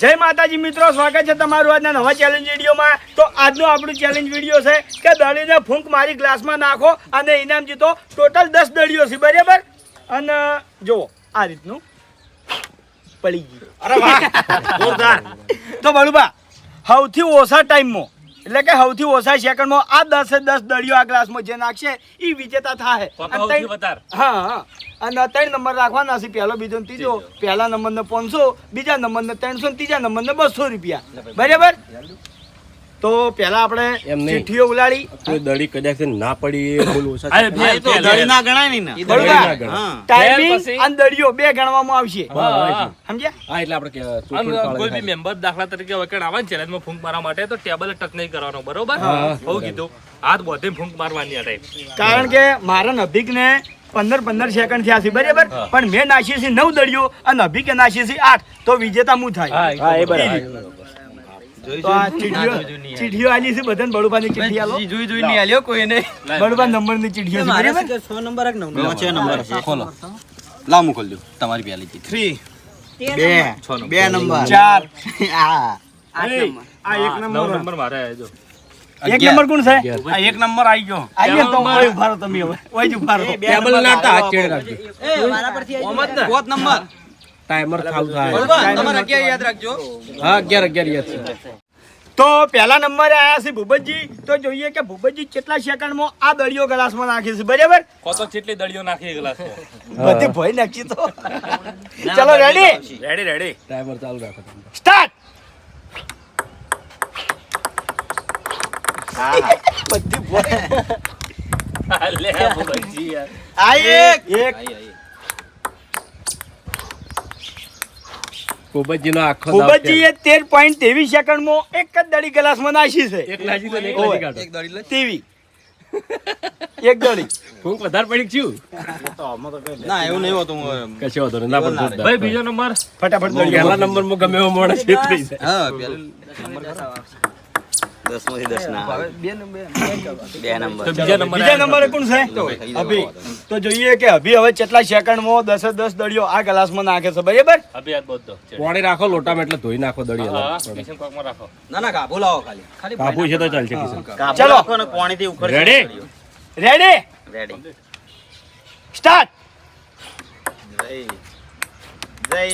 જય માતાજી મિત્રો સ્વાગત છે તમારું આજના નવા ચેલેન્જ વિડીયોમાં. તો આજનો આપણું ચેલેન્જ વીડિયો છે કે દળીને ફૂંક મારી ગ્લાસમાં નાખો અને ઇનામ જીતો. ટોટલ દસ દળીઓ છે બરાબર? અને જુઓ આ રીતનું પડી ગયું. અરે વાહ જોરદાર. તો બળુબા સૌથી ઓછા ટાઈમમાં એટલે કે સૌથી ઓછા સેકન્ડમાં આ દસે દસ દળીઓ આ ગ્લાસમાં જે નાખશે એ વિજેતા થાય. હા હા. અને ત્રણ નંબર રાખવાના છે પહેલો બીજો ને ત્રીજો. પહેલા નંબરને પાંચસો બીજા નંબરને ત્રણસો ત્રીજા ત્રીજા નંબરને બસો રૂપિયા. બરાબર? તો પહેલા આપણે ચીઠીઓ ઉલાડી તો દડી કદાચ ના પડી એ બોલ ઓછા અરે. બે તો દડી ના ગણાય ને. ટાઈમિંગ અને દડીઓ બે ગણવામાં આવશે. સમજ્યા? હા એટલે આપણે કોઈ બી મેમ્બર દાખલા તરીકે વકીલ આવે ને ચેલેન્જમાં ફૂંક મારવા માટે તો ટેબલ ટક નહીં કરવાનો બરોબર? હા. બહુ કીધું. હાથ બધે ફૂંક મારવાની આ ટાઈપ કારણ કે મારા નભીક ને પંદર પંદર સેકન્ડ થયા છે બરાબર? પણ મેં નાખી છે નવ દડીઓ અને અભિકે નાખી છે આઠ. તો વિજેતા હું થાય. હા, એ બરાબર. તો આ ચીઠીઓ ચીઠીઓ આલી. છે બધાને બળુબાની ચીઠી આલો. જોઈ જોઈ નહીં આલ્યો કોઈને. બળુબા નંબરની ચીઠીઓ છે બરાબર? છ નંબર છે ખોલો. લાવ હું ખોલી તમારી પહેલી ચીઠ. થ્રી બે. બે નંબર. ચાર. આ આ એક નંબર નંબર મારે જો. એક નંબર કોણ છે? આ એક નંબર આવી ગયો. આઈએ તો ઓય ઊભા તમે હવે. ઓય જ ઊભા રહો. ટેબલ ના હતા, હાથ ચેડે રાખજો. પોત નંબર? ટાઈમર ચાલુ થાય. બરોબર તમારે અગિયાર યાદ રાખજો. હા અગિયાર અગિયાર યાદ છે. તો પહેલા નંબરે આયા છે ભૂપતજી. તો જોઈએ કે ભૂપતજી કેટલા સેકન્ડમાં આ દળીઓ ગ્લાસમાં નાખે છે બરાબર? કોતો ચેટલી દળીઓ નાખી ગ્લાસ બધી ભય નાખી તો. ચલો રેડી રેડી રેડી ટાઈમર ચાલુ રાખો સ્ટાર્ટ બધી ભય. લે ભગવતજી આ એક! એક. પોપટજીનો આખો સેકન્ડમાં એક જ દળી ગ્લાસમાં નાખી છે. એક લાજી તો એક લાજી કાઢો. એક દળી લે તેવી એક દળી. ફૂંક વધારે પડી ગયું ના એવું નહીં હોતું કશો વાંધો ના પણ ભાઈ બીજો નંબર. ફટાફટ પહેલા નંબરમાં ગમે એવો મોડે હા પહેલું માંથી દસ ના બે નંબર. બે નંબર. તો બીજા નંબર બીજા નંબરે કોણ છે? અભી. તો જોઈએ કે અભી હવે કેટલા સેકન્ડમાં દસે દસ દળીઓ આ ગ્લાસમાં નાખે છે બરાબર? અભી આ બધો. પાણી રાખો લોટામાં એટલે ધોઈ નાખો કોકમાં રાખો. ના ના કાબુ લાવો ખાલી. ખાલી કાપુ છે તો ચાલશે કિશન. ચલો. પાણીથી ઉપર Ready? રેડી રેડી સ્ટાર્ટ જય. જય.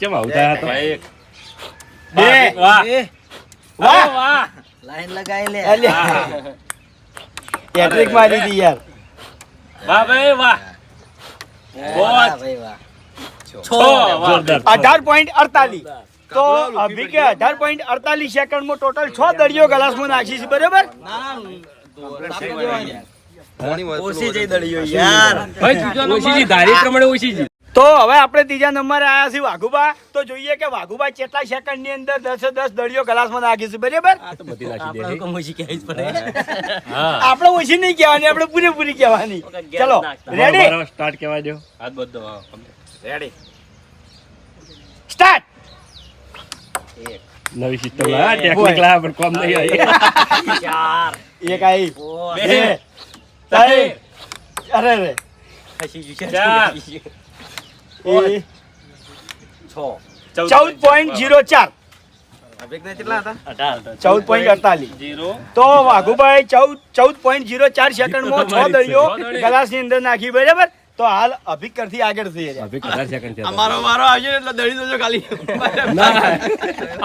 કેમ આવતા હતા? ભાઈ એક. બે. વાહ વાહ વાહ. લાઈન લગાઈ લે. હેટ્રિક મારી હતી યાર. વાહ ભાઈ વાહ. બોસ છ. વાહ અઢાર પોઈન્ટ અડતાલીસ. તો અભી કે અઢાર પોઈન્ટ અડતાલીસ સેકન્ડમાં ટોટલ છ દળીઓ ગ્લાસમાં નાખી છે બરાબર? ઓછી જઈ દળીઓ યાર. ઓછી જી, ધારી પ્રમાણે ઓછી જી. તો હવે આપણે ત્રીજા નંબરે આવ્યા છીએ વાઘુબા. તો જોઈએ કે વાઘુબા કેટલા સેકન્ડની અંદર દસ દસ દળીઓ કલાસમાં નાખી છે બરાબર? આ તો બધી નાખી દે હા. આપણે ઓછી નહીં કહેવાની આપણે પૂરેપૂરી કહેવાની. ચલો રેડી સ્ટાર્ટ કહેવા દો. હાથ બધો રેડી સ્ટાર્ટ નવી સિસ્ટમ લાયા, ટેકનિક લાયા, પણ કોમ નહીં આવી. એક આઈ. બે. બે. ત્રણ. અરે રે ચાર. એ ચૌદ પોઈન્ટ જીરો ચાર. ચૌદ પોઈન્ટ અડતાલીસ. તો વાઘુભાઈ ચૌદ ચૌદ પોઈન્ટ જીરો ચાર સેકન્ડમાં છ દળીઓ ગ્લાસની અંદર નાખી બરાબર? તો હાલ અભિકરથી આગળ થઈ હતા. અમારો વારો આવશે એટલે દળી દેજો ખાલી. ના,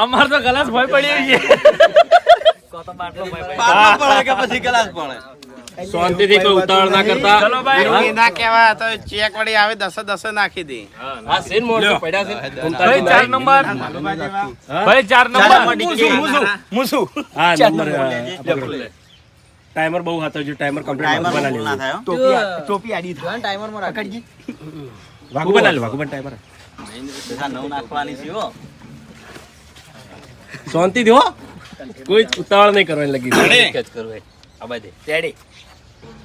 અમાર તો ગલાસ ભય પડી બાટલો પડે કે પછી ગ્લાસ પડે શાંતિથી કોઈ ઉતાવળ ના કરતા. ચલો ભાઈ. હા? ના કેવા તો ચેક વળી આવે દસે દસે નાખી દે. હા સેન મોડ પડ્યા છે. ભાઈ ચાર નંબર. ભાઈ ચાર નંબર. મુસુ મુસુ મુસુ. હા, નંબર, નંબર. હા, પકડો. ટાઈમર બહુ હાથો જો ટાઈમર કમ્પ્લીટ બના લેવું. થાય હો. ટોપી ટોપી આડી થા. ટાઈમરમાં પકડજી. વાગુ બના લે, વાગુ બન ટાઈમર નવ નાખવાની છે હો. શાંતિ હો. કોઈ ઉતાવળ નહીં કરવાની લગી. કેચ કરો ભાઈ આ બાજુ. Ready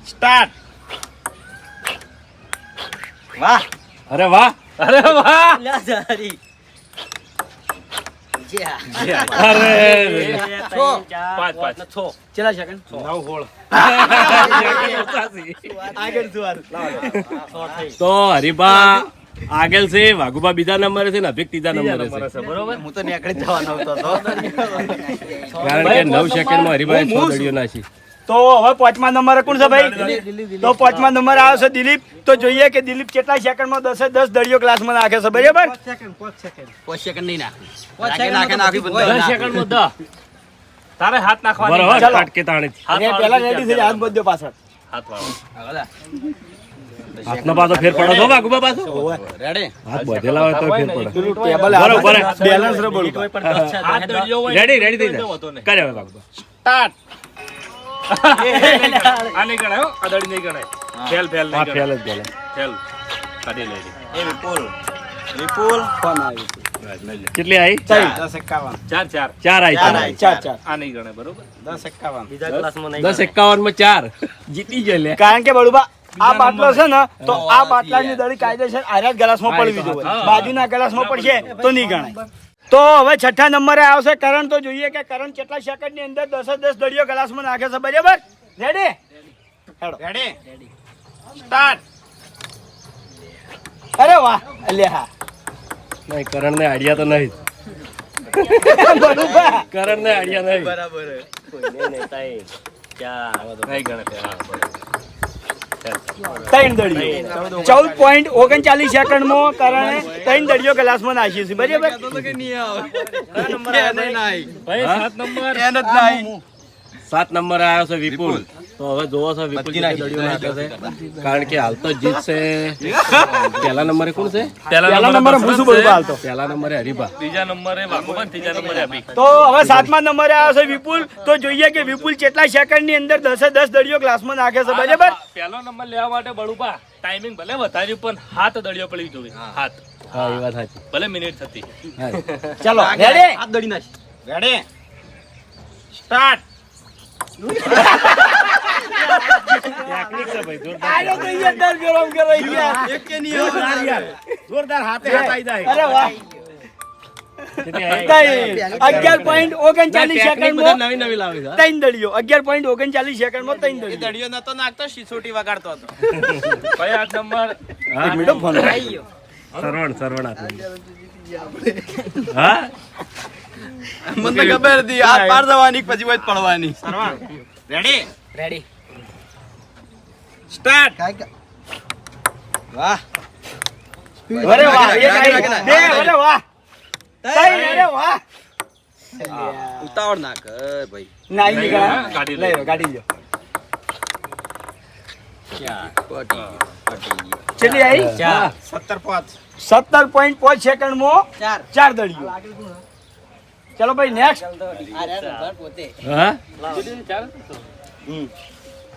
start. વાહ. અરે વાહ. અરે વાહ. હાલ? તો હરિભા આગળ છે વાઘુબા બીજા નંબરે છે ને અભિક ત્રીજા નંબરે છે. બરોબર? હું તો નીકળી જવાનો હતો કારણ કે નવ સેકન્ડમાં હરિભાઈ છ દડીઓ નાખી. તો હવે પાંચમા નંબરે કોણ છે ભાઈ? તો પાંચમા નંબર આવે છે દિલીપ. તો જોઈએ કે દિલીપ કેટલા સેકન્ડમાં દસે દસ દળીઓ ક્લાસમાં નાખે છે બરાબર? પાંચ સેકન્ડ નહીં નાખે. તારે હાથ નાખવા બીજા રેડી થઈ હાથ બધો પાછળ. હાથ વાળો. હાથનો પાછો ફેર પડો છો વાઘુબા પાછો રેડી હાથ બધેલા હોય તો ફેર પડે. બરોબર. બેલેન્સ રે બોલું હાથ દળિયો હોય રેડી રેડી થઈ જાય. કરે હવે વાઘુબા સ્ટાર્ટ કેટલી આવી ચાર દસ એકાવનમાં ચાર જીતી ગયો કારણ કે બળુબા આ બાટલો છે ને તો આ બાટલાની દળી કાયદેસર આર્યા ગ્લાસમાં પડવી જોઈએ. બાજુના ગ્લાસમાં પડશે તો નહીં ગણાય તો હવે છઠ્ઠા નંબરે આવશે. કરણ તો જોઈએ કે કરણ કેટલા સેકન્ડની અંદર દસે દસ દળીઓ ગ્લાસમાં નાખે છે. બરાબર? રેડી રેડી સ્ટાર્ટ અરે વાહ. અલ્યા હા. નહીં કરણ ને આઈડિયા તો નહીં. કરણ ને આઈડિયા નહીં. બરાબર. નહીં ગણાય ગણતે હા, બરોબર. ત્રણ દળીઓ. ચૌદ પોઈન્ટ ઓગણચાલીસ સેકન્ડમાં કારણે ત્રણ દળીઓ ગ્લાસમાં નાખીએ છીએ બરાબર? સાત નંબર. સાત નંબર આવ્યો છે વિપુલ. તો હવે જોવો છો વિપુલ બધી કેટલી નાખી. છે. કારણ કે હાલ તો જીતશે પહેલા નંબરે કોણ છે? પહેલા નંબરે મુસુ શું હાલ તો. પહેલા નંબરે હરિભા. ત્રીજા નંબરે વાઘુબા ત્રીજા નંબરે અભિક તો હવે સાતમા નંબરે આવ્યો છે વિપુલ. તો જોઈએ કે વિપુલ કેટલા સેકન્ડની અંદર દસે દસ દળીઓ ક્લાસમાં નાખે છે બરાબર? પહેલો નંબર લેવા માટે બળુબા ટાઈમિંગ ભલે વધાર્યું પણ હાથ દળિયો પડી જોઈએ હાથ. હા એ વાત સાચી. ભલે મિનિટ થતી. ચાલો રેડી હાથ દડી નાખ. રેડી સ્ટાર્ટ ટેકનિક છે ભાઈ જોરદાર આયો તો ઈ અંદર ગરમ કરાઈ ગયા એક કે નહીં આવે. જોરદાર હાથે હાથ આવી જાય. અરે વાહ. કેટલી આવી? ત્રણ. અગિયાર પોઈન્ટ ઓગણચાલીસ સેકન્ડ બધા નવી નવી લાવી ત્રણ દળીઓ અગિયાર પોઈન્ટ ઓગણચાલીસ સેકન્ડમાં ત્રણ એ દળીઓ દડિયો નતો નાખતો સિસોટી વગાડતો હતો. ભાઈ આઠ નંબર. એક મિનિટ ફોન સરવણ સરવણ હા? મને ખબર હતી હાથ પાર જવાની પછી વચ પડવાની. રેડી રેડી સ્ટાર્ટ વાહ અરે વાહ. બે અરે વાહ તઈ અરે વાહ ઉતાવળ ના કર ભાઈ ના ઈ ગાડી લે. લઈ લો ગાડી લ્યો આવી સત્તર પાંચ સત્તર પોઈન્ટ પાંચ સેકન્ડમાં ચાર દળીઓ ચલો ભાઈ નેક્સ્ટ હા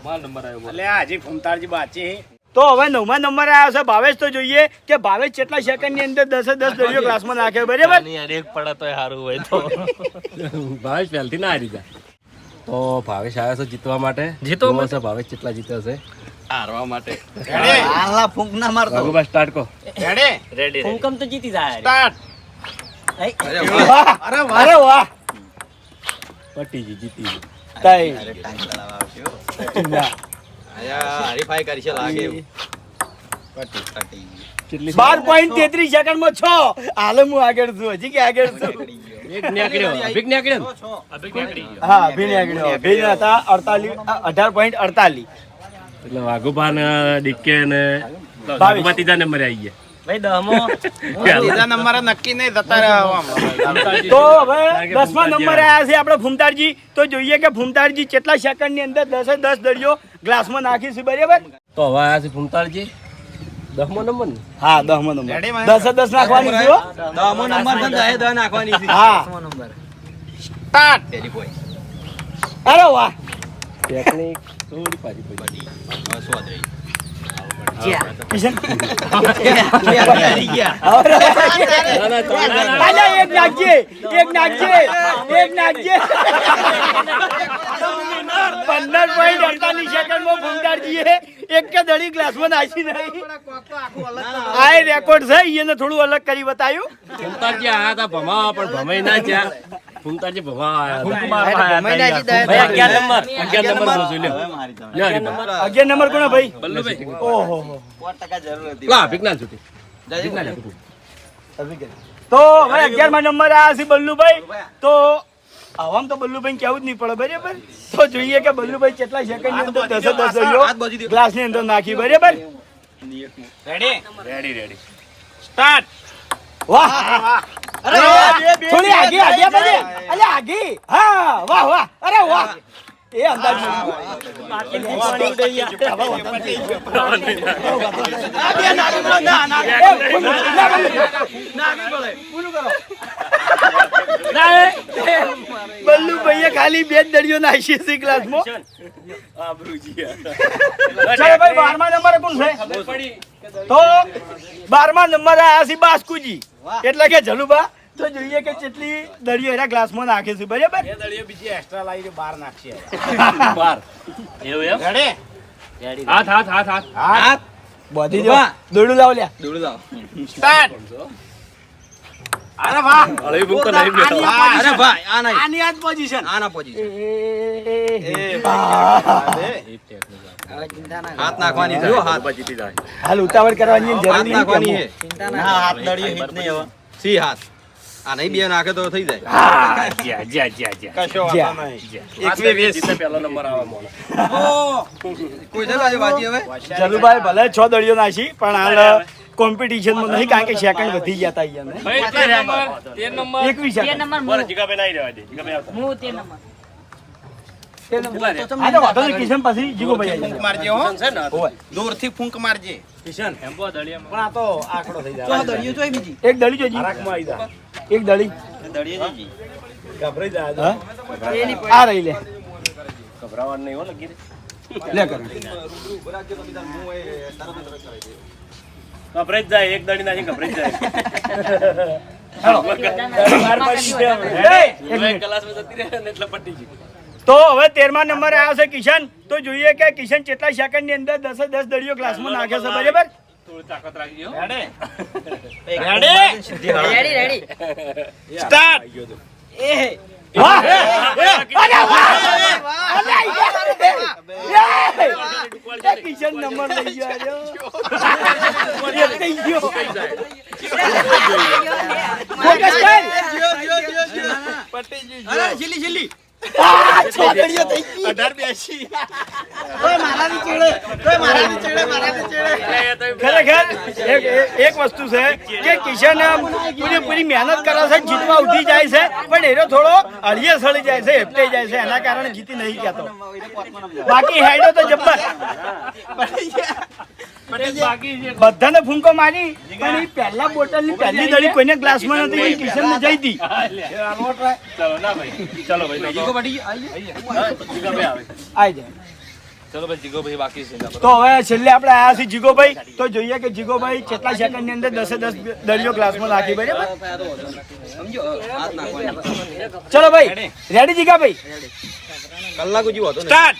મારો નંબર આવ્યો એટલે હજી ફૂમતાળજી બાચી તો હવે નવમા નંબર આવ્યો છે ભાવેશ તો જોઈએ કે ભાવેશ કેટલા સેકન્ડની અંદર દસે દસ દળીઓ ક્લાસમાં નાખે બરાબર? એક પડે તો સારું હોય તો. ભાવેશ પહેલથી ના હારી જાય તો ભાવેશ આવ્યો છે જીતવા માટે. જીતો છે ભાવેશ કેટલા જીતે છે. હારવા માટે. રેડી? હાલા ફૂંક ના મારતો. રઘુભાઈ સ્ટાર્ટ કો રેડી? રેડી સ્ટાર્ટ અરે વાહ. વાહ. અરે અરે વાહ. પટી ગઈ જીતી ગઈ. અરે ટાઈમ બાર પોઈન્ટ તેત્રીસ સેકન્ડમાં છ હાલે હું આગળ છું હજી કે આગળ છું અઢાર પોઈન્ટ અડતાલીસ એટલે વાઘુભા ને ડીકે ને બાવીસ. નંબરે આવી ગયા ત્રીજા નંબર નક્કી નહીં જતા રહ્યા તો હવે દસમા નંબરે આવ્યા છે આપણે ફૂમતારજી તો જોઈએ કે ફૂમતારજી કેટલા સેકન્ડની અંદર દસે દસ દળીઓ ગ્લાસમાં નાખી છે બરાબર? તો હવે આયા છે ફૂમતાળજી દસમો નંબર ને? હા દસમો નંબર. દસે દસ નાખવાની છે હો. દમો નંબર દહે નાખવાની છે. હા. સ્ટાર્ટ પેલી કોઈ અરે વાહ. ટેકનિક થોડી પાછી પડી. નાખજે એક નાખજે એક નાખજે પંદર પોઈન્ટ અડતાલીસ સેકન્ડમાં ફૂમતારજીએ એક કે દળી નહીં આ રેકોર્ડ છે એને થોડું અલગ કરી બતાવ્યું હતા ભમાવા પણ ભમાઈ ના જ્યાં. ભાઈ અગિયાર નંબર. અગિયાર નંબર હવે મારી તમે લ્યો હરીબા. અગિયાર નંબર કોને ભાઈ? બલ્લુભાઈ ઓહો જરૂર હતી. લા અભિક છૂટી તો હવે અગિયારમાં નંબર આવ્યા છે બલ્લુભાઈ. તો આવામ તો બલ્લુભાઈ કેવું જ નહીં પડે બરાબર? તો જોઈએ કે બલ્લુભાઈ કેટલા સેકન્ડની અંદર દસે દસ ગ્લાસની અંદર નાખી બરાબર? રેડી. રેડી રેડી સ્ટાર્ટ વાહ! અરે થોડી આગે આગે બધે. અલે આગે. હા વાહ વાહ. અરે વાહ. એ અંદાજ બલ્લુ ભાઈએ ખાલી બે જ દળીઓ નાખી છે ક્લાસમાં ચાલો ભાઈ બારમા નંબર કોણ છે? તો બારમા નંબર આયા છે બાસ્કુજી. એટલે કે જલુબા તો જોઈએ કે કેટલી દળીઓ એના ગ્લાસમાં નાખે છે બરાબર બે દળીઓ બીજી એક્સ્ટ્રા લાવીને બહાર નાખશે એવું એમ ઘડે હાથ હાથ હાથ હાથ હાથ બધી જો દોડું લાવ લ્યા સ્ટાર્ટ અરે વાહ હળવી ભૂખ નહીં બેઠો અરે ભાઈ આ નહીં આની આજ પોઝિશન આના પોઝિશન હાલ હાથ નાખવાની છે. હો, હાલ ઉતાવળ કરવાની જરૂર હાથ નહીં નાખવાની કે ના હાથ દળીએ હિત નહીં હવે સી હાથ. આ નહીં બે નાખે તો થઈ જાય. જ્યા જ્યા જ્યા જ્યા. કશો જ્યાં. વાંધો નહીં એકવી વીસ પહેલો નંબર આવે મોનો કોઈ છે બાજુ બાજી હવે? જલુભાઈ ભલે છ દળીઓ નાખી પણ હાલ કોમ્પિટિશનમાં નહીં. કારણ કે સેકન્ડ વધી ગયા હતા અહીંયા એકવીસ નંબર જીગાભાઈ નહીં રહેવા દે જીગાભાઈ આવતા. હું તે નંબર. હા તો વાંધો નહીં કિશન પછી જીગો ભાઈ આવી ફૂંક મારજે હો. છે ને? ઓય. દૂરથી ફૂંક મારજે. ટેમ્પો દળિયામાં. પણ આ તો આંકડો થઈ જાય. એક દળી જોજી એક દળી. હા? આ રહી લે. ગભરાવાનું નહીં હો લગી લે કર. ગભરાઈ જાય એક દડી નાખી ગભરાઈ જાય. એ, એક મિનિટ. જતી રહે એટલે પટી ગઈ તો હવે તેરમા નંબરે આવ્યો છે કિશન તો જોઈએ કે કિશન કેટલા સેકન્ડની અંદર દસે દસ દડીઓ ક્લાસમાં નાખે છે બરાબર કિશન નંબર લઈ ગયો આજે. એ થઈ ગયો. ખરેખર એક એક વસ્તુ છે કે કિશન આમ પૂરી મહેનત કરે છે જીતવા ઉઠી જાય છે પણ એનો થોડો અળિયે સળી જાય છે હેપટાઈ જાય છે એના કારણે જીતી નહીં કહેતો. બાકી હેડો તો જબ્બર. બધાને ફૂંકો મારી પણ એ પહેલા બોટલની પહેલી દળી કોઈને ગ્લાસમાં નથી કિશન ને જઈ હતી ચલો ના ભાઈ. ચલો ભાઈ તો જીગાભાઈ આવે. આઈ જાય. ચલો ભાઈ જીગોભાઈ બાકી છે. તો હવે છેલ્લે આપણે આયા છીએ જીગોભાઈ તો જોઈએ કે જીગોભાઈ કેટલા સેકન્ડની અંદર દસે દસ દળીઓ ક્લાસમાં નાખી બરાબર? સમજો? ચલો ભાઈ રેડી જીગાભાઈ કલાક જેવું સ્ટાર્ટ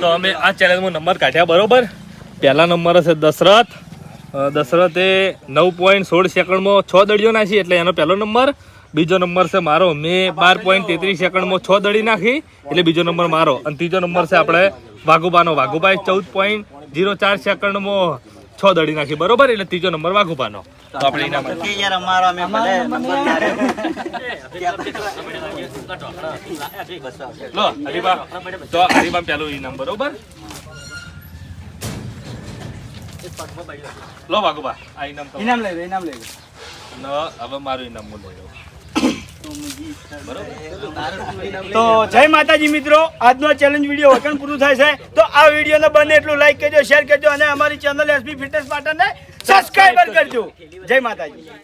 તો અમે આ ચેનલમાં નંબર કાઢ્યા, બરોબર? પહેલા નંબર હશે દશરથ. દશરથે નવ પોઈન્ટ સોળ સેકન્ડમાં છ દડીઓ નાખી, એટલે એનો પહેલો નંબર. બીજો નંબર છે મારો, મેં બાર પોઈન્ટ તેત્રીસ સેકન્ડમાં છ દડી નાખી, એટલે બીજો નંબર મારો. અને ત્રીજો નંબર છે આપણે વાઘુબાનો. વાઘુભાઈ ચૌદ પોઈન્ટ જીરો ચાર સેકન્ડમાં છ દડી નાખી. બરોબર? એટલે ત્રીજો નંબર વાઘુભાનો. તો આપણે ઇનામ લો હરીબા. તો હરીબા પેલો ઈ નંબર બરોબર? લો વાઘુબા આ ઇનામ. ઇનામ લઈ લો ઇનામ લઈ લો. હવે મારું ઇનામ હું લઈ લઉં. તો જય માતાજી મિત્રો, આજનો ચેલેન્જ વીડિયો વતન પૂરું થાય છે. તો આ વિડીયોને બને એટલું લાઈક કરજો શેર કરજો અને અમારી ચેનલ એસબી ફિટનેસ પાટણને સબસ્ક્રાઈબર કરજો. જય માતાજી.